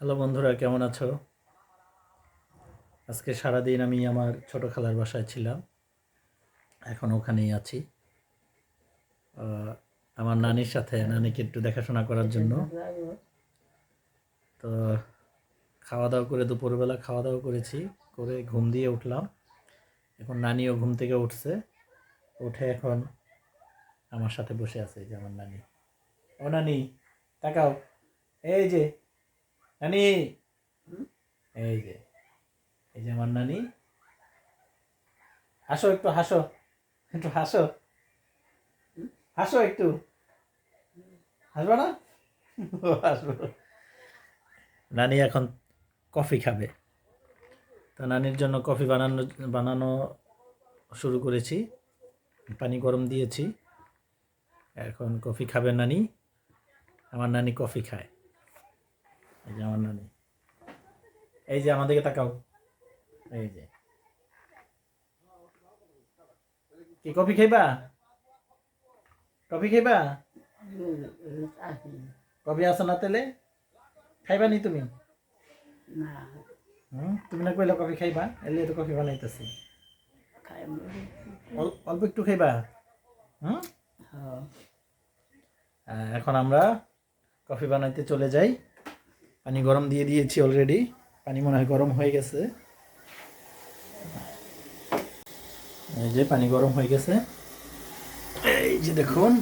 Hello বন্ধুরা, কেমন আছো? আজকে সারাদিন আমি আমার ছোট খালার বাসায় ছিলাম। এখন ওখানেই আছি। আমার নানির সাথে, নানিকে একটু দেখাশোনা করার জন্য। তো খাওয়া দাওয়া করে দুপুরবেলা খাওয়া দাওয়া করেছি, করে ঘুম দিয়ে উঠলাম। এখন নানিও ঘুম থেকে উঠছে। উঠে এখন আমার সাথে বসে আছে যে আমার নানি। ও নানি, তাকাও। এই যে নানি? এই যে এই যে আমার নানি। হাসো একটু হাসো। একটু হাসো। হাসো একটু। হাসবো না? হাসবো। নানি এখন কফি খাবে। তো নানির জন্য কফি বানানো বানানো শুরু করেছি। পানি গরম দিয়েছি। এখন কফি খাবে নানি। আমার নানি কফি খায়। এই যে আমার নানি। এই যে আমাদেরকে তাকাও। এই যে। কি কফি খাইবা? কফি খাইবা? কফি আছে না তেলে? খাইবা নি তুমি? তুমি না কইলা কফি খাইবা? এলে তো কফি বানাইতেছি। অল- অল্প একটু খাইবা? হুম? এখন আমরা কফি বানাইতে চলে যাই। পানি গরম দিয়ে দিয়েছি অলরেডি পানি মনে হয় গরম হয়ে গেছে। এই যে পানি গরম হয়ে গেছে। এই যে দেখুন,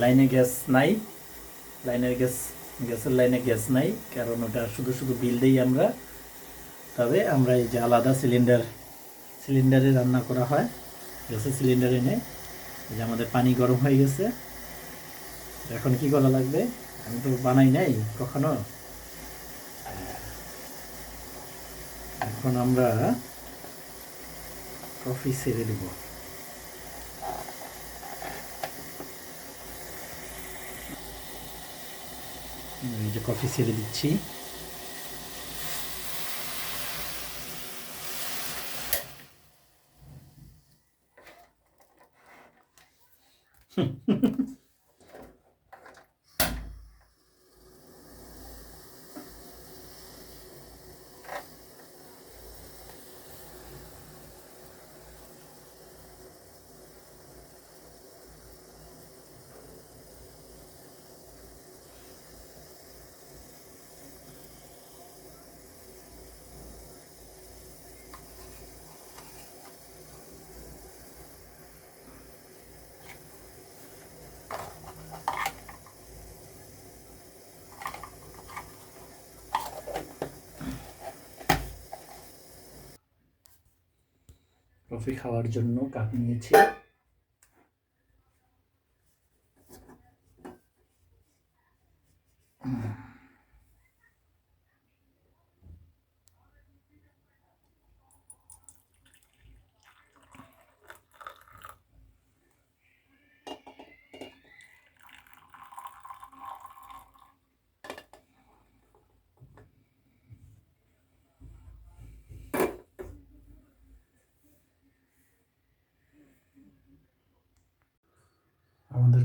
লাইনে গ্যাস নাই। লাইনের গ্যাস, গ্যাসের লাইনে গ্যাস নাই, কারণ ওটা শুধু শুধু বিল দিই আমরা। তবে আমরা এই যে আলাদা সিলিন্ডার সিলিন্ডারে রান্না করা হয়। গ্যাসের সিলিন্ডার এনে, এই যে আমাদের পানি গরম হয়ে গেছে। এখন কি করা লাগবে? আমি তো বানাই নাই কখনো। এখন আমরা কফি ছেড়ে দেব। এই যে কফি ছেড়ে দিচ্ছি। কফি খাওয়ার জন্য কাপ নিয়েছি।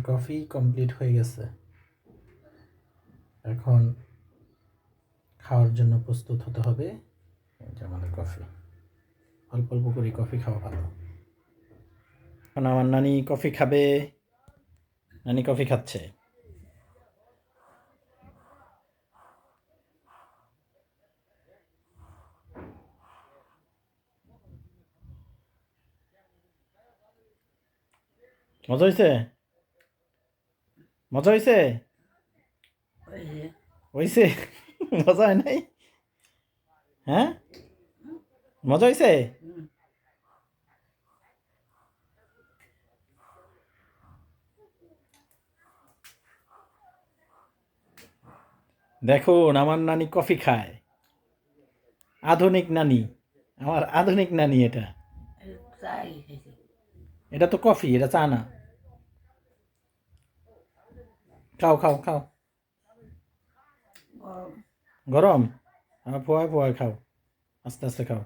কফি কমপ্লিট হয়ে গেছে। এখন খাওয়ার জন্য প্রস্তুত হতে হবে। আমাদের কফি অল্প অল্প করে কফি খাওয়া ভালো। এখন আমার নানি কফি খাবে। নানি কফি খাচ্ছে। মজা হয়েছে মজা হয়েছে হয়েছে মজা হয় নাই? হ্যাঁ? মজা হয়েছে দেখুন আমার নানি কফি খায়। আধুনিক নানি। আমার আধুনিক নানি এটা। এটা তো কফি এটা চা না। খাও খাও খাও। গরম? হ্যাঁ ফোয়ায় ফোয়ায় খাও। আস্তে আস্তে খাও।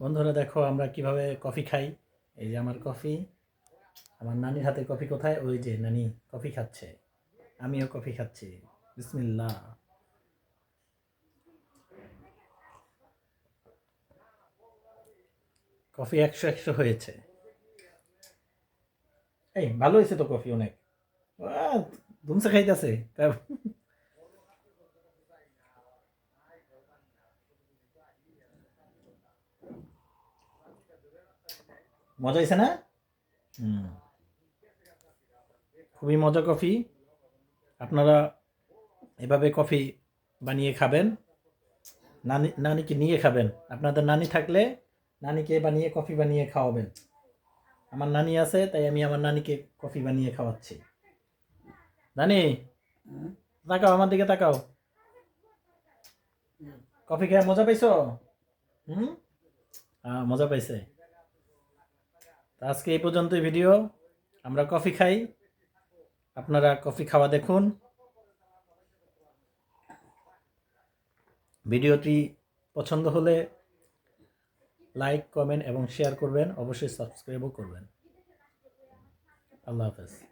বন্ধুরা, দেখো, আমরা কীভাবে কফি খাই। এই যে আমার কফি। আমার নানির হাতে কফি কোথায়? ওই যে নানি কফি খাচ্ছে। আমিও কফি খাচ্ছি। বিসমিল্লাহ। কফি একশো একশো হয়েছে। এই, ভালো হয়েছে তো কফি অনেক। ধুমসে খাইতেছে। মজা হয়েছে না? হুম। খুবই মজা কফি। আপনারা এভাবে কফি বানিয়ে খাবেন। নানি, নানিকে নিয়ে খাবেন। আপনাদের নানি থাকলে নানিকে বানিয়ে কফি বানিয়ে খাওয়াবেন। আমার নানি আছে, তাই আমি আমার নানিকে কফি বানিয়ে খাওয়াচ্ছি। নানি, তাকাও আমার দিকে তাকাও। কফি খেয়ে মজা পাইছো? হুম? হ্যাঁ মজা পাইছে। আজকে এই পর্যন্তই ভিডিও। আমরা কফি খাই। আপনারা কফি খাওয়া দেখুন। ভিডিওটি পছন্দ হলে লাইক কমেন্ট এবং শেয়ার করবেন অবশ্যই সাবস্ক্রাইবও করবেন। আল্লাহ হাফেজ।